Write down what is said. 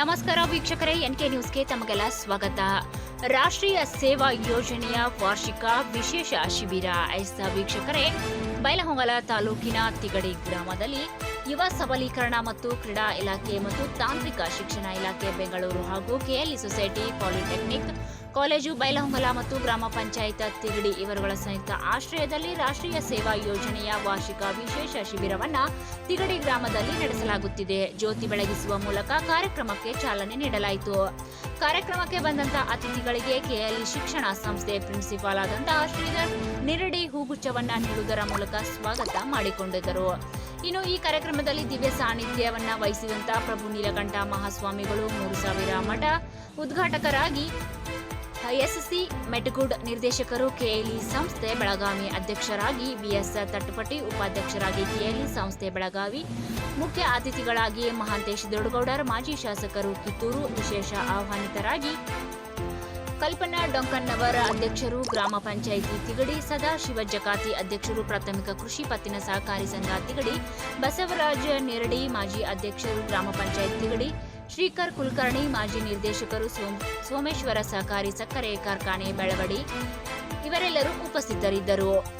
ನಮಸ್ಕಾರ ವೀಕ್ಷಕರೇ, ಎನ್ಕೆ ನ್ಯೂಸ್ಗೆ ತಮಗೆಲ್ಲ ಸ್ವಾಗತ. ರಾಷ್ಟ್ರೀಯ ಸೇವಾ ಯೋಜನೆಯ ವಾರ್ಷಿಕ ವಿಶೇಷ ಶಿಬಿರ. ಐಸ್ತ ವೀಕ್ಷಕರೇ, ಬೈಲಹೊಂಗಲ ತಾಲೂಕಿನ ತಿಗಡಿ ಗ್ರಾಮದಲ್ಲಿ ಯುವ ಸಬಲೀಕರಣ ಮತ್ತು ಕ್ರೀಡಾ ಇಲಾಖೆ ಮತ್ತು ತಾಂತ್ರಿಕ ಶಿಕ್ಷಣ ಇಲಾಖೆ ಬೆಂಗಳೂರು ಹಾಗೂ KLE society polytechnic college Bailhongal ಮತ್ತು ಗ್ರಾಮ ಪಂಚಾಯತ್ ತಿಗಡಿ ಇವರುಗಳ ಸಂಯುಕ್ತ ಆಶ್ರಯದಲ್ಲಿ ರಾಷ್ಟ್ರೀಯ ಸೇವಾ ಯೋಜನೆಯ ವಾರ್ಷಿಕ ವಿಶೇಷ ಶಿಬಿರವನ್ನು ತಿಗಡಿ ಗ್ರಾಮದಲ್ಲಿ ನಡೆಸಲಾಗುತ್ತಿದೆ. ಜ್ಯೋತಿ ಬೆಳಗಿಸುವ ಮೂಲಕ ಕಾರ್ಯಕ್ರಮಕ್ಕೆ ಚಾಲನೆ ನೀಡಲಾಯಿತು. ಕಾರ್ಯಕ್ರಮಕ್ಕೆ ಬಂದಂತ ಅತಿಥಿಗಳಿಗೆ ಕೆಎಲ್ಇ ಶಿಕ್ಷಣ ಸಂಸ್ಥೆ ಪ್ರಿನ್ಸಿಪಾಲ್ ಆದಂತಹ ಶ್ರೀಧರ್ ನಿರಡಿ ಹೂಗುಚ್ಛವನ್ನ ನೀಡುವುದರ ಮೂಲಕ ಸ್ವಾಗತ ಮಾಡಿಕೊಂಡಿದ್ದರು. ಇನ್ನು ಈ ಕಾರ್ಯಕ್ರಮದಲ್ಲಿ ದಿವ್ಯ ಸಾನ್ನಿಧ್ಯವನ್ನ ವಹಿಸಿದಂತಹ ಪ್ರಭು ನೀಲಕಂಠ ಮಹಾಸ್ವಾಮಿಗಳು, ಮೂರು ಸಾವಿರ ಮಠ ಉದ್ಘಾಟಕರಾಗಿ ಎಸ್ಸಿ ಮೆಟ್ಗುಡ್ ನಿರ್ದೇಶಕರು, ಕೆಎಲ್ಇ ಸಂಸ್ಥೆ ಬೆಳಗಾವಿ ಅಧ್ಯಕ್ಷರಾಗಿ ವಿಎಸ್ ತಟ್ಟಪಟ್ಟಿ ಉಪಾಧ್ಯಕ್ಷರಾಗಿ ಕೆಎಲ್ಇ ಸಂಸ್ಥೆ ಬೆಳಗಾವಿ ಮುಖ್ಯ ಅತಿಥಿಗಳಾಗಿ ಮಹಾಂತೇಶ್ ದೊಡ್ಡಗೌಡರ್ ಮಾಜಿ ಶಾಸಕರು ಕಿತ್ತೂರು ವಿಶೇಷ ಆಹ್ವಾನಿತರಾಗಿ ಕಲ್ಪನಾ ಡೊಂಕನ್ನವರ ಅಧ್ಯಕ್ಷರು ಗ್ರಾಮ ಪಂಚಾಯಿತಿ ತಿಗಡಿ, ಸದಾಶಿವ ಜಕಾತಿ ಅಧ್ಯಕ್ಷರು ಪ್ರಾಥಮಿಕ ಕೃಷಿ ಪತ್ತಿನ ಸಹಕಾರಿ ಸಂಘ ತಿಗಡಿ, ಬಸವರಾಜ ನೆರಡಿ ಮಾಜಿ ಅಧ್ಯಕ್ಷರು ಗ್ರಾಮ ಪಂಚಾಯತ್ ತಿಗಡಿ, ಶ್ರೀಕರ್ ಕುಲಕರ್ಣಿ ಮಾಜಿ ನಿರ್ದೇಶಕರು ಸೋಮ್- ಸೋಮೇಶ್ವರ ಸಹಕಾರಿ ಸಕ್ಕರೆ ಕಾರ್ಖಾನೆ ಬೆಳವಡಿ, ಇವರೆಲ್ಲರೂ ಉಪಸ್ಥಿತರಿದ್ದರು.